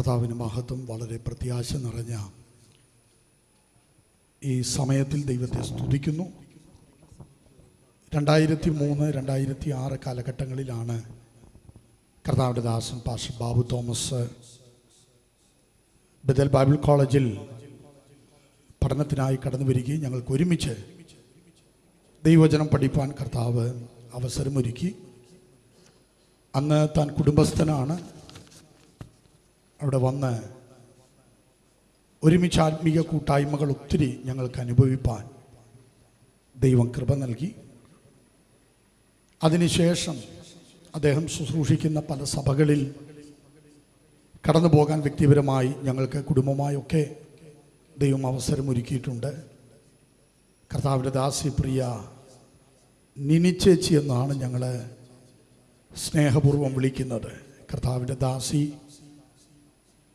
കർത്താവിന് മഹത്വം വളരെ പ്രത്യാശ നിറഞ്ഞ ഈ സമയത്തിൽ ദൈവത്തെ സ്തുതിക്കുന്നു. രണ്ടായിരത്തി മൂന്ന് രണ്ടായിരത്തി ആറ് കാലഘട്ടങ്ങളിലാണ് കർത്താവിന്റെ ദാസൻ പാഷ ബാബു തോമസ് ബദൽ ബൈബിൾ കോളേജിൽ പഠനത്തിനായി കടന്നു വരികയും ഞങ്ങൾക്ക് ഒരുമിച്ച് ദൈവവചനം പഠിപ്പാൻ കർത്താവ് അവസരമൊരുക്കി. അന്ന് താൻ കുടുംബസ്ഥനാണ്. അവിടെ വന്ന് ഒരുമിച്ച് ആത്മീയ കൂട്ടായ്മകൾ ഒത്തിരി ഞങ്ങൾക്ക് അനുഭവിപ്പാൻ ദൈവം കൃപ നൽകി. അതിനുശേഷം അദ്ദേഹം ശുശ്രൂഷിക്കുന്ന പല സഭകളിൽ കടന്നു പോകാൻ വ്യക്തിപരമായി ഞങ്ങൾക്ക് കുടുംബമായൊക്കെ ദൈവം അവസരമൊരുക്കിയിട്ടുണ്ട്. കർത്താവിന്റെ ദാസി പ്രിയ നിനിച്ചേച്ചി എന്നാണ് ഞങ്ങൾ സ്നേഹപൂർവം വിളിക്കുന്നത്. കർത്താവിന്റെ ദാസി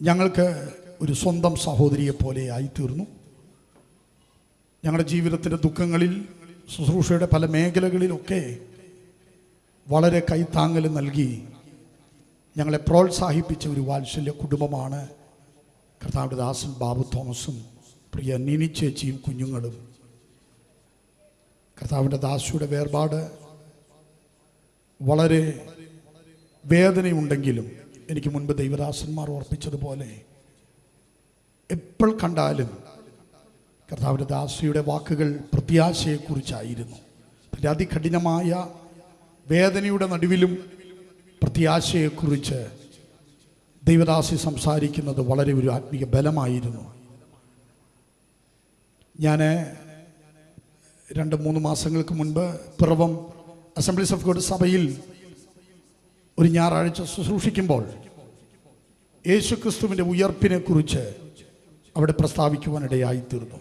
ഞങ്ങൾക്ക് ഒരു സ്വന്തം സഹോദരിയെ പോലെ ആയിത്തീർന്നു. ഞങ്ങളുടെ ജീവിതത്തിന്റെ ദുഃഖങ്ങളിൽ ശുശ്രൂഷയുടെ പല മേഖലകളിലൊക്കെ വളരെ കൈത്താങ്ങൽ നൽകി ഞങ്ങളെ പ്രോത്സാഹിപ്പിച്ച ഒരു വാത്സല്യ കുടുംബമാണ് കർത്താവിന്റെ ദാസൻ ബാബു തോമസും പ്രിയ നിനി ചേച്ചിയും കുഞ്ഞുങ്ങളും. കർത്താവിന്റെ ദാസിയുടെ വേർപാട് വളരെ വേദനയുണ്ടെങ്കിലും എനിക്ക് മുൻപ് ദൈവദാസന്മാർ ഓർപ്പിച്ചതുപോലെ എപ്പോൾ കണ്ടാലും കർത്താവിന്റെ ദാസിയുടെ വാക്കുകൾ പ്രത്യാശയെക്കുറിച്ചായിരുന്നു. തന്റെ അതികഠിനമായ വേദനയുടെ നടുവിലും പ്രത്യാശയെക്കുറിച്ച് ദൈവദാസി സംസാരിക്കുന്നത് വളരെ ഒരു ആത്മീയ ബലമായിരുന്നു. ഞാൻ രണ്ട് മൂന്ന് മാസങ്ങൾക്ക് മുൻപ് പിറവം അസംബ്ലീസ് ഓഫ് ഗോഡ് സഭയിൽ ഒരു ഞായറാഴ്ച ശുശ്രൂഷിക്കുമ്പോൾ യേശുക്രിസ്തുവിന്റെ ഉയർപ്പിനെക്കുറിച്ച് ഉയർപ്പിനെ കുറിച്ച് അവിടെ പ്രസ്താവിക്കുവാനിടയായിത്തീർന്നു.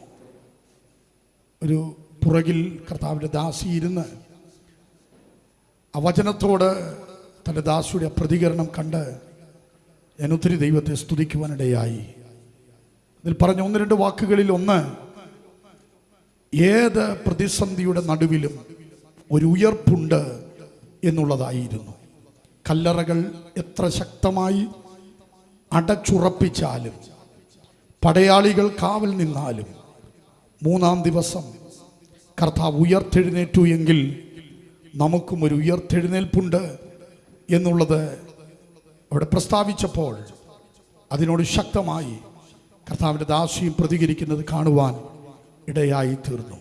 ഒരു പുറകിൽ കർത്താവിന്റെ ദാസി ഇരുന്ന് അവചനത്തോട് വചനത്തോട് തന്റെ ദാസിയുടെ പ്രതികരണം കണ്ട് ഞാൻ ഒത്തിരി ദൈവത്തെ സ്തുതിക്കുവാനിടയായി. അതിൽ പറഞ്ഞ ഒന്ന് രണ്ട് വാക്കുകളിൽ ഒന്ന് ഏത് പ്രതിസന്ധിയുടെ നടുവിലും ഒരു ഉയർപ്പുണ്ട് എന്നുള്ളതായിരുന്നു. കല്ലറകൾ എത്ര ശക്തമായി അടച്ചുറപ്പിച്ചാലും പടയാളികൾ കാവൽ നിന്നാലും മൂന്നാം ദിവസം കർത്താവ് ഉയർത്തെഴുന്നേറ്റു എങ്കിൽ നമുക്കും ഒരു ഉയർത്തെഴുന്നേൽപ്പുണ്ട് എന്നുള്ളത് അവിടെ പ്രസ്താവിച്ചപ്പോൾ അതിനോട് ശക്തമായി കർത്താവിന്റെ ദാസിയും പ്രതികരിക്കുന്നത് കാണുവാൻ ഇടയായി തീർന്നു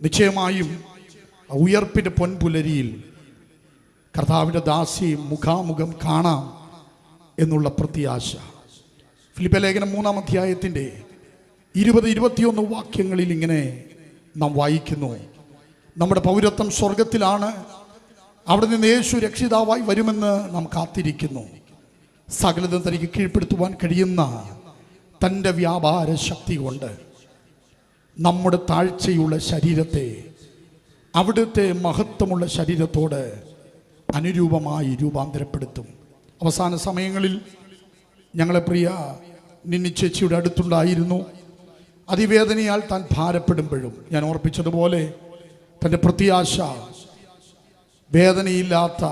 നിശ്ചയമായും ഉയർപ്പിന്റെ പൊൻപുലരിയിൽ കർത്താവിന്റെ ദാസി മുഖാമുഖം കാണാം എന്നുള്ള പ്രത്യാശ. ഫിലിപ്പ ലേഖനം മൂന്നാം അധ്യായത്തിന്റെ ഇരുപത് ഇരുപത്തിയൊന്ന് വാക്യങ്ങളിൽ ഇങ്ങനെ നാം വായിക്കുന്നു. നമ്മുടെ പൗരത്വം സ്വർഗത്തിലാണ് അവിടെ നിന്ന് യേശു രക്ഷിതാവായി വരുമെന്ന് നാം കാത്തിരിക്കുന്നു. സകലതും തനിക്ക് കീഴ്പ്പെടുത്തുവാൻ കഴിയുന്ന തന്റെ വ്യാപാര ശക്തി കൊണ്ട് നമ്മുടെ താഴ്ചയുള്ള ശരീരത്തെ അവിടുത്തെ മഹത്വമുള്ള ശരീരത്തോട് അനുരൂപമായി രൂപാന്തരപ്പെടുത്തും. അവസാന സമയങ്ങളിൽ ഞങ്ങളെ പ്രിയ നിന്നി ചേച്ചിയുടെ അടുത്തുണ്ടായിരുന്നു. അതിവേദനയാൽ താൻ ഭാരപ്പെടുമ്പോഴും ഞാൻ ഓർപ്പിച്ചതുപോലെ തന്റെ പ്രത്യാശ വേദനയില്ലാത്ത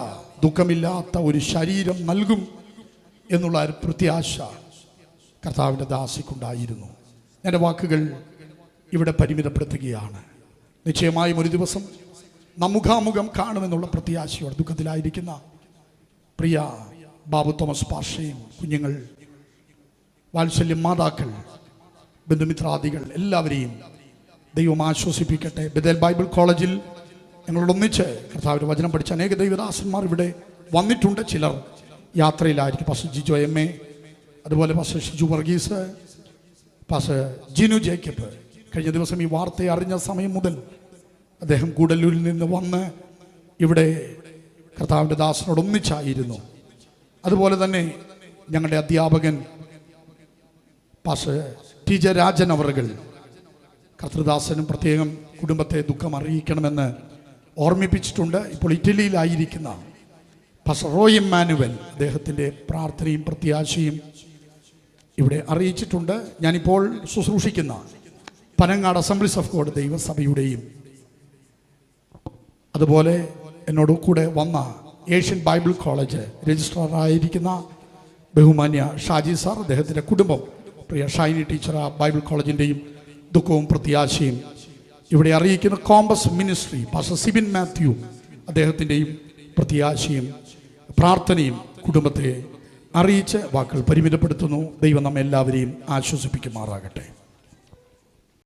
ദുഃഖമില്ലാത്ത ഒരു ശരീരം നൽകും എന്നുള്ള ഒരു പ്രത്യാശ കർത്താവിന്റെ ദാസിക്കുണ്ടായിരുന്നു. എന്റെ വാക്കുകൾ ഇവിടെ പരിമിതപ്പെടുത്തുകയാണ്. നിശ്ചയമായും ഒരു ദിവസം നമുഖാമുഖം കാണുമെന്നുള്ള പ്രത്യാശയോടെ ദുഃഖത്തിലായിരിക്കുന്ന പ്രിയ ബാബു തോമസ് പാഷയും കുഞ്ഞുങ്ങൾ വാത്സല്യം മാതാക്കൾ ബന്ധുമിത്രാദികൾ എല്ലാവരെയും ദൈവം ആശ്വസിപ്പിക്കട്ടെ. ബദൽ ബൈബിൾ കോളേജിൽ ഞങ്ങളോടൊന്നിച്ച് കർത്താവിന്റെ വചനം പഠിച്ച അനേക ദൈവദാസന്മാർ ഇവിടെ വന്നിട്ടുണ്ട്. ചിലർ യാത്രയിലായിരിക്കും. പാസ് ജിജോ എം എ അതുപോലെ പാസ് ഷിജു വർഗീസ് പാസ് ജിനു ജേക്കബ്. കഴിഞ്ഞ ദിവസം ഈ വാർത്തയെ അറിഞ്ഞ സമയം മുതൽ അദ്ദേഹം കൂടല്ലൂരിൽ നിന്ന് വന്ന് ഇവിടെ കർത്താവിന്റെ ദാസനോട് ഒന്നിച്ചായിരുന്നു. അതുപോലെ തന്നെ ഞങ്ങളുടെ അധ്യാപകൻ പാഷ ടി ജെ രാജൻ അവറുകൾ കർത്തൃദാസനും പ്രത്യേകം കുടുംബത്തെ ദുഃഖം അറിയിക്കണമെന്ന് ഓർമ്മിപ്പിച്ചിട്ടുണ്ട്. ഇപ്പോൾ ഇറ്റലിയിലായിരിക്കുന്ന പാസ് റോയ് മാനുവൽ അദ്ദേഹത്തിന്റെ പ്രാർത്ഥനയും പ്രത്യാശയും ഇവിടെ അറിയിച്ചിട്ടുണ്ട്. ഞാനിപ്പോൾ ശുശ്രൂഷിക്കുന്ന പനങ്ങാട് അസംബ്ലീസ് ഓഫ് ഗോഡ് ദൈവസഭയുടെയും അതുപോലെ എന്നോട് കൂടെ വന്ന ഏഷ്യൻ ബൈബിൾ കോളേജ് രജിസ്ട്രാറായിരിക്കുന്ന ബഹുമാന്യ ഷാജി സാർ അദ്ദേഹത്തിന്റെ കുടുംബം പ്രിയ ഷൈനി ടീച്ചർ ആ ബൈബിൾ കോളേജിന്റെയും ദുഃഖവും പ്രത്യാശയും ഇവിടെ അറിയിക്കുന്ന compass ministry pastor Sibin Mathew അദ്ദേഹത്തിന്റെയും പ്രത്യാശയും പ്രാർത്ഥനയും കുടുംബത്തെ അറിയിച്ച് വാക്കുകൾ പരിമിതപ്പെടുത്തുന്നു. ദൈവം നമ്മെല്ലാവരെയും ആശ്വസിപ്പിക്കുമാറാകട്ടെ.